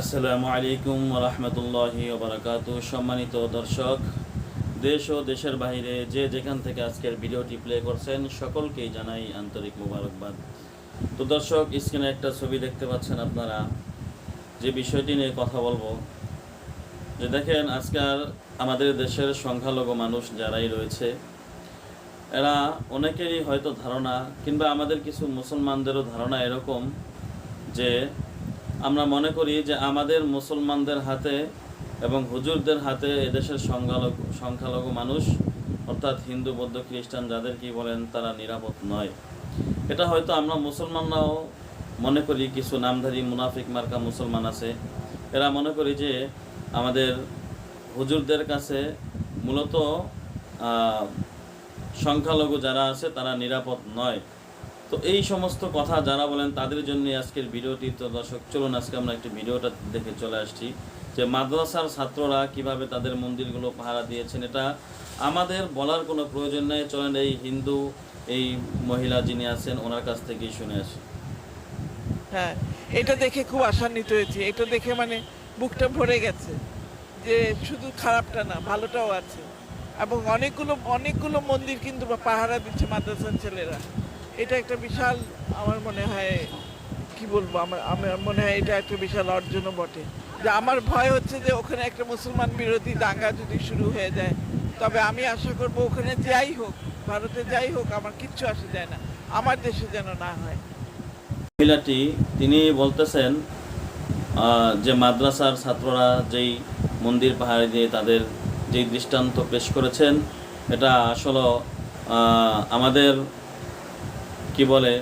আসসালামু আলাইকুম রহমতুল্লাহি ওবরাকাত সম্মানিত দর্শক, দেশ ও দেশের বাইরে যে যেখান থেকে আজকের ভিডিওটি প্লে করছেন, সকলকেই জানাই আন্তরিক মোবারকবাদ। তো দর্শক, স্ক্রিনে একটা ছবি দেখতে পাচ্ছেন আপনারা। যে বিষয়টি নিয়ে কথা বলব, যে দেখেন, আজকাল আমাদের দেশের সংখ্যালঘু মানুষ যারাই রয়েছে, এরা অনেকেরই হয়তো ধারণা কিংবা আমাদের কিছু মুসলমানদেরও ধারণা এরকম যে আমরা মনে করি যে আমাদের মুসলমানদের হাতে এবং হুজুরদের হাতে এদেশের সংখ্যালঘু সংখ্যালঘু মানুষ, অর্থাৎ হিন্দু, বৌদ্ধ, খ্রিস্টান যাদের কি বলেন তারা নিরাপদ নয়। এটা হয়তো আমরা মুসলমানরাও মনে করি কিছু নামধারী মুনাফিক মার্কা মুসলমান আছে। এরা মনে করি যে আমাদের হুজুরদের কাছে মূলত সংখ্যালঘু যারা আছে তারা নিরাপদ নয়। তো এই সমস্ত কথা যারা বলেন তাদের জন্য আজকের ভিডিওটি। তো দর্শক, চলুন আজকে আমরা একটি ভিডিওটা দেখে চলে আসছি। যে মাদ্রাসার ছাত্ররা কীভাবে তাদের মন্দিরগুলো পাহারা দিয়েছেন, এটা আমাদের বলার কোনো প্রয়োজন নেই। চলেন এই হিন্দু, এই মহিলা যিনি আছেন, ওনার কাছ থেকেই শুনে আসি। হ্যাঁ এটা দেখে খুব আশান্বিত হয়েছি। এটা দেখে মানে বুকটা ভরে গেছে যে শুধু খারাপটা না, ভালোটাও আছে। এবং অনেকগুলো অনেকগুলো মন্দির কিন্তু পাহারা দিচ্ছে মাদ্রাসার ছেলেরা। এটা একটা বিশাল আমার মনে হয়, কি বলব, আমার আমার মনে হয় এটা একটা বিশাল অর্জনও বটে। যে আমার ভয় হচ্ছে যে ওখানে একটা মুসলমান বিরোধী দাঙ্গা যদি শুরু হয়ে যায়, তবে আমি আশা করব ওখানে যাই হোক, ভারতে যাই হোক, আমার কিচ্ছু আসে যায় না, আমার দেশে যেন না হয়। মহিলাটি, তিনি বলতেছেন যে মাদ্রাসার ছাত্ররা যেই মন্দির পাহাড়ে দিয়ে তাদের যেই দৃষ্টান্ত পেশ করেছেন, এটা আসলে আমাদের কি বলে,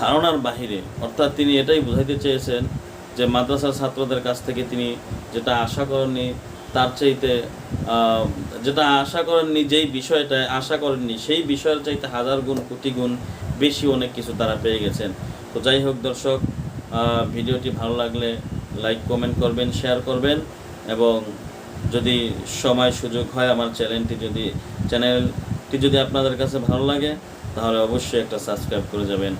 ধারণার বাহিরে। অর্থাৎ তিনি এটাই বোঝাইতে চেয়েছেন যে মাদ্রাসার ছাত্রদের কাছ থেকে তিনি যেটা আশা করেননি, তার চাইতে যেটা আশা করেননি যেই বিষয়টা আশা করেননি, সেই বিষয়ের চাইতে হাজার গুণ, কোটি গুণ বেশি অনেক কিছু তারা পেয়ে গেছেন। তো যাই হোক দর্শক ভিডিওটি ভালো লাগলে লাইক, কমেন্ট করবেন, শেয়ার করবেন এবং যদি সময় সুযোগ হয় আমার চ্যানেলটি যদি চ্যানেলটি যদি আপনাদের কাছে ভালো লাগে তাহলে অবশ্যই একটা সাবস্ক্রাইব করে যাবেন।